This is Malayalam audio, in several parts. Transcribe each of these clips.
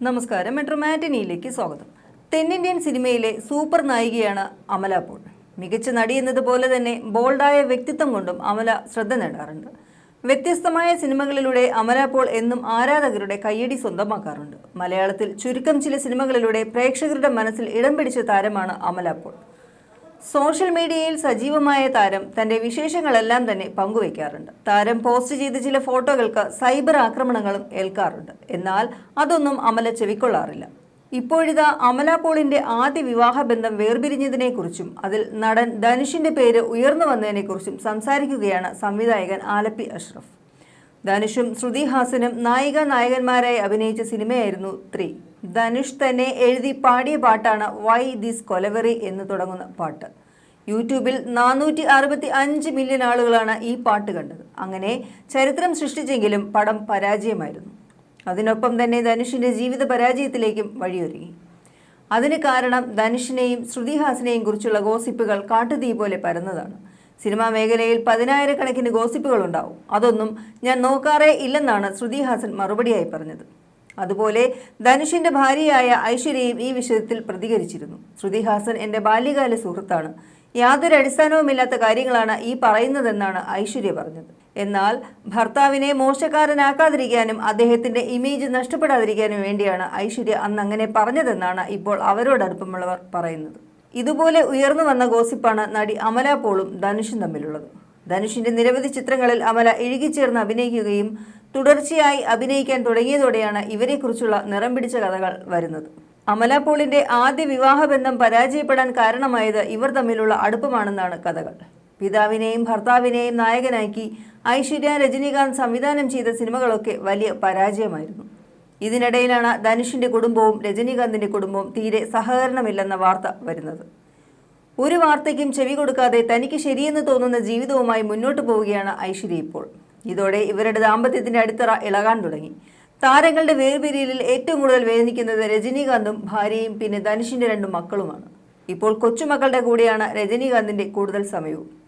നമസ്കാരം. മെട്രോ മാറ്റിനിയിലേക്ക് സ്വാഗതം. തെന്നിന്ത്യൻ സിനിമയിലെ സൂപ്പർ നായികയാണ് അമല പോൾ. മികച്ച നടി എന്നതുപോലെ തന്നെ ബോൾഡായ വ്യക്തിത്വം കൊണ്ടും അമല ശ്രദ്ധ നേടാറുണ്ട്. വ്യത്യസ്തമായ സിനിമകളിലൂടെ അമല പോൾ എന്നും ആരാധകരുടെ കയ്യടി സ്വന്തമാക്കാറുണ്ട്. മലയാളത്തിൽ ചുരുക്കം ചില സിനിമകളിലൂടെ പ്രേക്ഷകരുടെ മനസ്സിൽ ഇടം പിടിച്ച താരമാണ് അമല പോൾ. സോഷ്യൽ മീഡിയയിൽ സജീവമായ താരം തന്റെ വിശേഷങ്ങളെല്ലാം തന്നെ പങ്കുവയ്ക്കാറുണ്ട്. താരം പോസ്റ്റ് ചെയ്ത ചില ഫോട്ടോകൾക്ക് സൈബർ ആക്രമണങ്ങളും ഏൽക്കാറുണ്ട്. എന്നാൽ അതൊന്നും അമല ചെവിക്കൊള്ളാറില്ല. ഇപ്പോഴിതാ അമല പോളിന്റെ ആദ്യ വിവാഹ ബന്ധം വേർപിരിഞ്ഞതിനെക്കുറിച്ചും അതിൽ നടൻ ധനുഷിന്റെ പേര് ഉയർന്നു വന്നതിനെക്കുറിച്ചും സംസാരിക്കുകയാണ് സംവിധായകൻ ആലപ്പി അഷ്റഫ്. ധനുഷും ശ്രുതി ഹാസനും നായിക നായകന്മാരായി അഭിനയിച്ച സിനിമയായിരുന്നു ത്രീ. ധനുഷ് തന്നെ എഴുതി പാടിയ പാട്ടാണ് വൈ ദിസ് കൊലവറി എന്ന് തുടങ്ങുന്ന പാട്ട്. യൂട്യൂബിൽ നാനൂറ്റി അറുപത്തി അഞ്ച് മില്യൺ ആളുകളാണ് ഈ പാട്ട് കണ്ടത്. അങ്ങനെ ചരിത്രം സൃഷ്ടിച്ചെങ്കിലും പടം പരാജയമായിരുന്നു. അതിനൊപ്പം തന്നെ ധനുഷിന്റെ ജീവിത പരാജയത്തിലേക്കും വഴിയൊരുങ്ങി. അതിന് കാരണം ധനുഷിനെയും ശ്രുതിഹാസിനെയും കുറിച്ചുള്ള ഗോസിപ്പുകൾ കാട്ടുതീ പോലെ പരന്നതാണ്. സിനിമാ മേഖലയിൽ പതിനായിരക്കണക്കിന് ഗോസിപ്പുകൾ ഉണ്ടാവും. അതൊന്നും ഞാൻ നോക്കാറേ ഇല്ലെന്നാണ് ശ്രുതിഹാസൻ മറുപടിയായി പറഞ്ഞത്. അതുപോലെ ധനുഷിന്റെ ഭാര്യയായ ഐശ്വര്യയും ഈ വിഷയത്തിൽ പ്രതികരിച്ചിരുന്നു. ശ്രുതിഹാസൻ എന്റെ ബാല്യകാല സുഹൃത്താണ്. യാതൊരു അടിസ്ഥാനവുമില്ലാത്ത കാര്യങ്ങളാണ് ഈ പറയുന്നതെന്നാണ് ഐശ്വര്യ പറഞ്ഞത്. എന്നാൽ ഭർത്താവിനെ മോശക്കാരനാക്കാതിരിക്കാനും അദ്ദേഹത്തിന്റെ ഇമേജ് നഷ്ടപ്പെടാതിരിക്കാനും വേണ്ടിയാണ് ഐശ്വര്യ അന്ന് അങ്ങനെ പറഞ്ഞതെന്നാണ് ഇപ്പോൾ അവരോട് അടുപ്പമുള്ളവർ പറയുന്നത്. ഇതുപോലെ ഉയർന്നു വന്ന ഗോസിപ്പാണ് നടി അമല പോളും ധനുഷും തമ്മിലുള്ളത്. ധനുഷിന്റെ നിരവധി ചിത്രങ്ങളിൽ അമല ഇഴുകിച്ചേർന്ന് അഭിനയിക്കുകയും തുടർച്ചയായി അഭിനയിക്കാൻ തുടങ്ങിയതോടെയാണ് ഇവരെക്കുറിച്ചുള്ള നിറം പിടിച്ച കഥകൾ വരുന്നത്. അമല പോളിന്റെ ആദ്യ വിവാഹബന്ധം പരാജയപ്പെടാൻ കാരണമായത് ഇവർ തമ്മിലുള്ള അടുപ്പമാണെന്നാണ് കഥകൾ. പിതാവിനെയും ഭർത്താവിനെയും നായകനാക്കി ഐശ്വര്യ രജനീകാന്ത് സംവിധാനം ചെയ്ത സിനിമകളൊക്കെ വലിയ പരാജയമായിരുന്നു. ഇതിനിടയിലാണ് ധനുഷിന്റെ കുടുംബവും രജനീകാന്തിന്റെ കുടുംബവും തീരെ സഹകരണമില്ലെന്ന വാർത്ത വരുന്നത്. ഒരു വാർത്തയ്ക്കും ചെവി കൊടുക്കാതെ തനിക്ക് ശരിയെന്ന് തോന്നുന്ന ജീവിതവുമായി മുന്നോട്ട് പോവുകയാണ് ഐശ്വര്യ ഇപ്പോൾ. ഇതോടെ ഇവരുടെ ദാമ്പത്യത്തിന്റെ അടിത്തറ ഇളകാൻ തുടങ്ങി. താരങ്ങളുടെ വേർപിരിയലിൽ ഏറ്റവും കൂടുതൽ വേദനിക്കുന്നത് രജനീകാന്തും ഭാര്യയും പിന്നെ ധനുഷിന്റെ രണ്ടു മക്കളുമാണ്. ഇപ്പോൾ കൊച്ചുമക്കളുടെ കൂടെയാണ് രജനീകാന്തിന്റെ കൂടുതൽ സമയവും.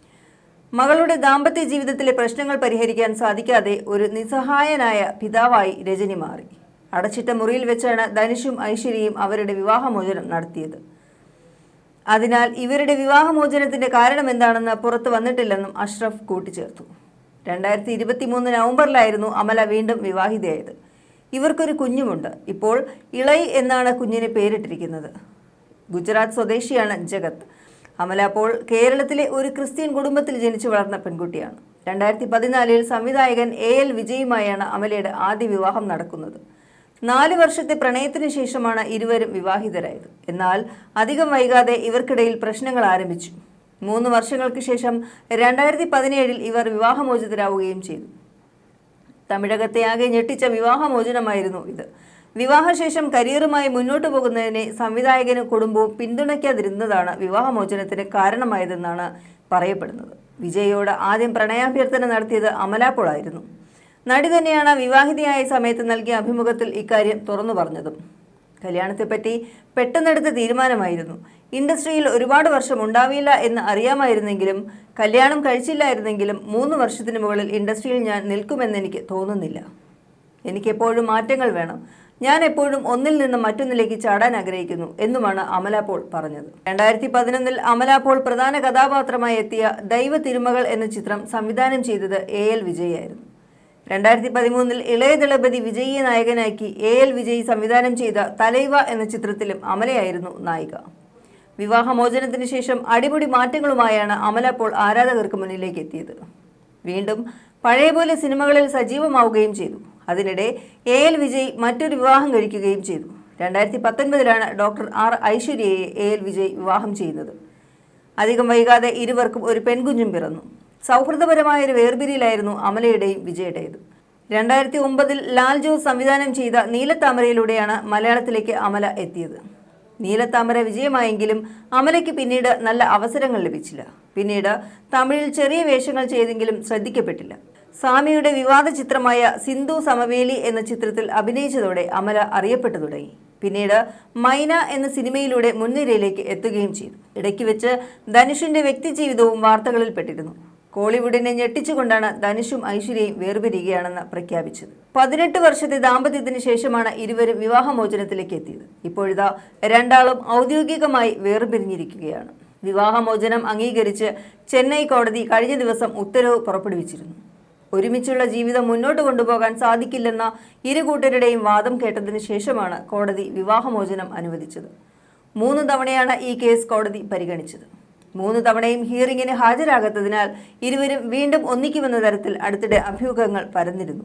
മകളുടെ ദാമ്പത്യ ജീവിതത്തിലെ പ്രശ്നങ്ങൾ പരിഹരിക്കാൻ സാധിക്കാതെ ഒരു നിസ്സഹായനായ പിതാവായി രജനി മാറി. അടച്ചിട്ട മുറിയിൽ വെച്ചാണ് ധനുഷും ഐശ്വര്യയും അവരുടെ വിവാഹമോചനം നടത്തിയത്. അതിനാൽ ഇവരുടെ വിവാഹമോചനത്തിന്റെ കാരണം എന്താണെന്ന് പുറത്തു വന്നിട്ടില്ലെന്നും അഷ്റഫ് കൂട്ടിച്ചേർത്തു. രണ്ടായിരത്തി ഇരുപത്തി മൂന്ന് നവംബറിലായിരുന്നു അമല വീണ്ടും വിവാഹിതയായത്. ഇവർക്കൊരു കുഞ്ഞുമുണ്ട്. ഇപ്പോൾ ഇളൈ എന്നാണ് കുഞ്ഞിന് പേരിട്ടിരിക്കുന്നത്. ഗുജറാത്ത് സ്വദേശിയാണ് ജഗത്. അമല അപ്പോൾ കേരളത്തിലെ ഒരു ക്രിസ്ത്യൻ കുടുംബത്തിൽ ജനിച്ചു വളർന്ന പെൺകുട്ടിയാണ്. രണ്ടായിരത്തി പതിനാലിൽ സംവിധായകൻ എ എൽ വിജയുമായാണ് അമലയുടെ ആദ്യ വിവാഹം നടക്കുന്നത്. നാല് വർഷത്തെ പ്രണയത്തിന് ശേഷമാണ് ഇരുവരും വിവാഹിതരായത്. എന്നാൽ അധികം വൈകാതെ ഇവർക്കിടയിൽ പ്രശ്നങ്ങൾ ആരംഭിച്ചു. മൂന്ന് വർഷങ്ങൾക്ക് ശേഷം രണ്ടായിരത്തി പതിനേഴിൽ ഇവർ വിവാഹമോചിതരാവുകയും ചെയ്തു. തമിഴകത്തെ ആകെ ഞെട്ടിച്ച വിവാഹമോചനമായിരുന്നു ഇത്. വിവാഹശേഷം കരിയറുമായി മുന്നോട്ടു പോകുന്നതിനെ സംവിധായകനും കുടുംബവും പിന്തുണയ്ക്കാതിരുന്നതാണ് വിവാഹമോചനത്തിന് കാരണമായതെന്നാണ് പറയപ്പെടുന്നത്. വിജയോട് ആദ്യം പ്രണയാഭ്യർത്ഥന നടത്തിയത് അമലാപ്പോളായിരുന്നു നടി തന്നെയാണ് വിവാഹിതയായ സമയത്ത് നൽകിയ അഭിമുഖത്തിൽ ഇക്കാര്യം തുറന്നു പറഞ്ഞതും. കല്യാണത്തെപ്പറ്റി പെട്ടെന്നെടുത്ത തീരുമാനമായിരുന്നു. ഇൻഡസ്ട്രിയിൽ ഒരുപാട് വർഷം ഉണ്ടാവില്ല എന്ന് അറിയാമായിരുന്നെങ്കിലും കല്യാണം കഴിച്ചില്ലായിരുന്നെങ്കിലും മൂന്ന് വർഷത്തിന് മുകളിൽ ഇൻഡസ്ട്രിയിൽ ഞാൻ നിൽക്കുമെന്ന് എനിക്ക് തോന്നുന്നില്ല. എനിക്കെപ്പോഴും മാറ്റങ്ങൾ വേണം. ഞാൻ എപ്പോഴും ഒന്നിൽ നിന്ന് മറ്റൊന്നിലേക്ക് ചാടാൻ ആഗ്രഹിക്കുന്നു എന്നുമാണ് അമല പോൾ പറഞ്ഞത്. രണ്ടായിരത്തി പതിനൊന്നിൽ അമല പോൾ പ്രധാന കഥാപാത്രമായി എത്തിയ ദൈവ തിരുമകൾ എന്ന ചിത്രം സംവിധാനം ചെയ്തത് എ എൽ വിജയായിരുന്നു രണ്ടായിരത്തി പതിമൂന്നിൽ ഇളയ ദളപതി വിജയിയെ നായകനാക്കി എ എൽ വിജയ് സംവിധാനം ചെയ്ത തലൈവ എന്ന ചിത്രത്തിലും അമലയായിരുന്നു നായിക. വിവാഹമോചനത്തിന് ശേഷം അടിമുടി മാറ്റങ്ങളുമായാണ് അമല അപ്പോൾ ആരാധകർക്ക് മുന്നിലേക്ക് എത്തിയത്. വീണ്ടും പഴയ പോലെ സിനിമകളിൽ സജീവമാവുകയും ചെയ്തു. അതിനിടെ എ എൽ വിജയ് മറ്റൊരു വിവാഹം കഴിക്കുകയും ചെയ്തു. രണ്ടായിരത്തി പത്തൊൻപതിലാണ് ഡോക്ടർ ആർ ഐശ്വര്യയെ എ എൽ വിജയ് വിവാഹം ചെയ്യുന്നത് അധികം വൈകാതെ ഇരുവർക്കും ഒരു പെൺകുഞ്ഞും പിറന്നു. സൗഹൃദപരമായ ഒരു വേർപിരിയിലായിരുന്നു അമലയുടെയും വിജയുടേത്. രണ്ടായിരത്തി ഒമ്പതിൽ ലാൽ ജോസ് സംവിധാനം ചെയ്ത നീലത്താമരയിലൂടെയാണ് മലയാളത്തിലേക്ക് അമല എത്തിയത്. നീലത്താമര വിജയമായെങ്കിലും അമലയ്ക്ക് പിന്നീട് നല്ല അവസരങ്ങൾ ലഭിച്ചില്ല. പിന്നീട് തമിഴിൽ ചെറിയ വേഷങ്ങൾ ചെയ്തെങ്കിലും ശ്രദ്ധിക്കപ്പെട്ടില്ല. സ്വാമിയുടെ വിവാദ ചിത്രമായ സിന്ധു സമവേലി എന്ന ചിത്രത്തിൽ അഭിനയിച്ചതോടെ അമല അറിയപ്പെട്ടു തുടങ്ങി. പിന്നീട് മൈന എന്ന സിനിമയിലൂടെ മുൻനിരയിലേക്ക് എത്തുകയും ചെയ്തു. ഇടയ്ക്ക് വെച്ച് ധനുഷിന്റെ വ്യക്തിജീവിതവും വാർത്തകളിൽപ്പെട്ടിരുന്നു. കോളിവുഡിനെ ഞെട്ടിച്ചുകൊണ്ടാണ് ധനുഷും ഐശ്വര്യയും വേർപിരിയുകയാണെന്ന് പ്രഖ്യാപിച്ചത്. പതിനെട്ട് വർഷത്തെ ദാമ്പത്യത്തിന് ശേഷമാണ് ഇരുവരും വിവാഹമോചനത്തിലേക്ക് എത്തിയത്. ഇപ്പോഴിതാ രണ്ടാളും ഔദ്യോഗികമായി വേർപിരിഞ്ഞിരിക്കുകയാണ്. വിവാഹമോചനം അംഗീകരിച്ച് ചെന്നൈ കോടതി കഴിഞ്ഞ ദിവസം ഉത്തരവ് പുറപ്പെടുവിച്ചിരുന്നു. ഒരുമിച്ചുള്ള ജീവിതം മുന്നോട്ട് കൊണ്ടുപോകാൻ സാധിക്കില്ലെന്ന ഇരു കൂട്ടരുടെയും വാദം കേട്ടതിന് ശേഷമാണ് കോടതി വിവാഹമോചനം അനുവദിച്ചത്. മൂന്ന് തവണയാണ് ഈ കേസ് കോടതി പരിഗണിച്ചത്. മൂന്ന് തവണയും ഹിയറിംഗിന് ഹാജരാകാത്തതിനാൽ ഇരുവരും വീണ്ടും ഒന്നിക്കുമെന്ന തരത്തിൽ അടുത്തിടെ അഭ്യൂഹങ്ങൾ പരന്നിരുന്നു.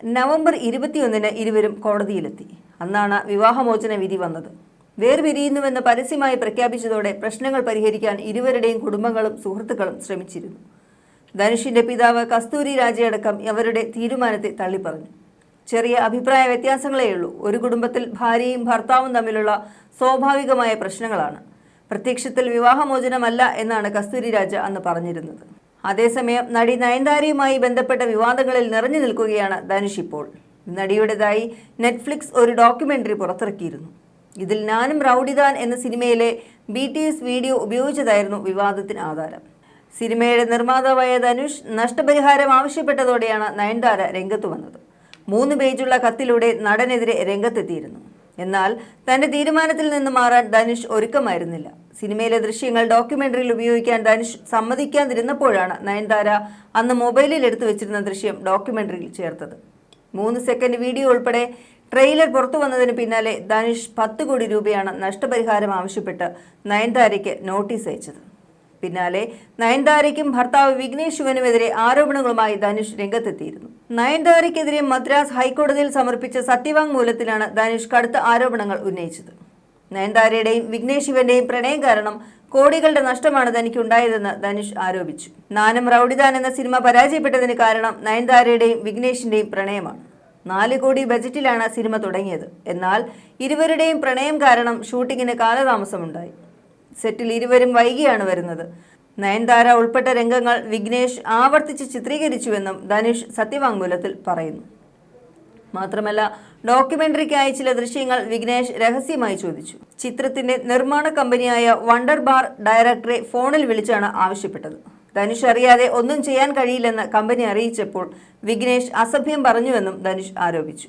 നവംബർ ഇരുപത്തിയൊന്നിന് ഇരുവരും കോടതിയിലെത്തി. അന്നാണ് വിവാഹമോചന വിധി വന്നത്. വേർപിരിയുന്നുവെന്ന് പരസ്യമായി പ്രഖ്യാപിച്ചതോടെ പ്രശ്നങ്ങൾ പരിഹരിക്കാൻ ഇരുവരുടെയും കുടുംബങ്ങളും സുഹൃത്തുക്കളും ശ്രമിച്ചിരുന്നു. ധനുഷിന്റെ പിതാവ് കസ്തൂരി രാജയടക്കം അവരുടെ തീരുമാനത്തെ തള്ളിപ്പറഞ്ഞു. ചെറിയ അഭിപ്രായ വ്യത്യാസങ്ങളേയുള്ളൂ. ഒരു കുടുംബത്തിൽ ഭാര്യയും ഭർത്താവും തമ്മിലുള്ള സ്വാഭാവികമായ പ്രശ്നങ്ങളാണ്. പ്രത്യക്ഷത്തിൽ വിവാഹമോചനമല്ല എന്നാണ് കസ്തൂരി രാജ അന്ന് പറഞ്ഞിരുന്നത്. അതേസമയം നടി നയൻതാരയുമായി ബന്ധപ്പെട്ട വിവാദങ്ങളിൽ നിറഞ്ഞു നിൽക്കുകയാണ് ധനുഷ് ഇപ്പോൾ. നടിയുടേതായി നെറ്റ്ഫ്ലിക്സ് ഒരു ഡോക്യുമെന്ററി പുറത്തിറക്കിയിരുന്നു. ഇതിൽ ഞാനും റൗഡിദാൻ എന്ന സിനിമയിലെ ബി ടി എസ് വീഡിയോ ഉപയോഗിച്ചതായിരുന്നു വിവാദത്തിന് ആധാരം. സിനിമയുടെ നിർമ്മാതാവായ ധനുഷ് നഷ്ടപരിഹാരം ആവശ്യപ്പെട്ടതോടെയാണ് നയൻതാര രംഗത്ത് വന്നത്. മൂന്ന് പേജുള്ള കത്തിലൂടെ നടനെതിരെ രംഗത്തെത്തിയിരുന്നു. എന്നാൽ തന്റെ തീരുമാനത്തിൽ നിന്ന് മാറാൻ ധനുഷ് ഒരുക്കമായിരുന്നില്ല. സിനിമയിലെ ദൃശ്യങ്ങൾ ഡോക്യുമെന്ററിയിൽ ഉപയോഗിക്കാൻ ധനുഷ് സമ്മതിക്കാതിരുന്നപ്പോഴാണ് നയൻതാര അന്ന് മൊബൈലിൽ എടുത്തു വെച്ചിരുന്ന ദൃശ്യം ഡോക്യുമെന്ററിയിൽ ചേർത്തത്. മൂന്ന് സെക്കൻഡ് വീഡിയോ ഉൾപ്പെടെ ട്രെയിലർ പുറത്തു വന്നതിന് പിന്നാലെ ധനുഷ് പത്ത് കോടി രൂപയാണ് നഷ്ടപരിഹാരം ആവശ്യപ്പെട്ട് നയൻതാരയ്ക്ക് നോട്ടീസ് അയച്ചത്. പിന്നാലെ നയൻതാരയ്ക്കും ഭർത്താവ് വിഘ്നേഷ് ശിവനുമെതിരെ ആരോപണങ്ങളുമായി ധനുഷ് രംഗത്തെത്തിയിരുന്നു. നയൻതാരയ്ക്കെതിരെ മദ്രാസ് ഹൈക്കോടതിയിൽ സമർപ്പിച്ച സത്യവാങ്മൂലത്തിലാണ് ധനുഷ് കടുത്ത ആരോപണങ്ങൾ ഉന്നയിച്ചത്. നയൻതാരയുടെയും വിഘ്നേഷ് ശിവന്റെയും പ്രണയം കാരണം കോടികളുടെ നഷ്ടമാണ് തനിക്ക് ഉണ്ടായതെന്ന് ധനുഷ് ആരോപിച്ചു. നാനം റൌഡിദാൻ എന്ന സിനിമ പരാജയപ്പെട്ടതിന് കാരണം നയൻതാരയുടെയും വിഘ്നേഷിന്റെയും പ്രണയമാണ്. നാല് കോടി ബജറ്റിലാണ് സിനിമ തുടങ്ങിയത്. എന്നാൽ ഇരുവരുടെയും പ്രണയം കാരണം ഷൂട്ടിങ്ങിന് കാലതാമസമുണ്ടായി. സെറ്റിൽ ഇരുവരും വൈകിയാണ് വരുന്നത്. നയൻതാര ഉൾപ്പെട്ട രംഗങ്ങൾ വിഘ്നേഷ് ആവർത്തിച്ച് ചിത്രീകരിച്ചുവെന്നും ധനുഷ് സത്യവാങ്മൂലത്തിൽ പറയുന്നു. മാത്രമല്ല ഡോക്യുമെന്ററിക്കായി ചില ദൃശ്യങ്ങൾ വിഘ്നേഷ് രഹസ്യമായി ചോദിച്ചു. ചിത്രത്തിന്റെ നിർമ്മാണ കമ്പനിയായ വണ്ടർ ബാർ ഡയറക്ടറെ ഫോണിൽ വിളിച്ചാണ് ആവശ്യപ്പെട്ടത്. ധനുഷ് അറിയാതെ ഒന്നും ചെയ്യാൻ കഴിയില്ലെന്ന് കമ്പനി അറിയിച്ചപ്പോൾ വിഘ്നേഷ് അസഭ്യം പറഞ്ഞുവെന്നും ധനുഷ് ആരോപിച്ചു.